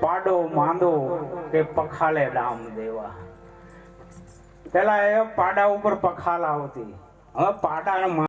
પાડો માંદો કે પખાલે ડામ દેવા. પેલા એ પાડા ઉપર પખાલ આવતી. હવે પાડા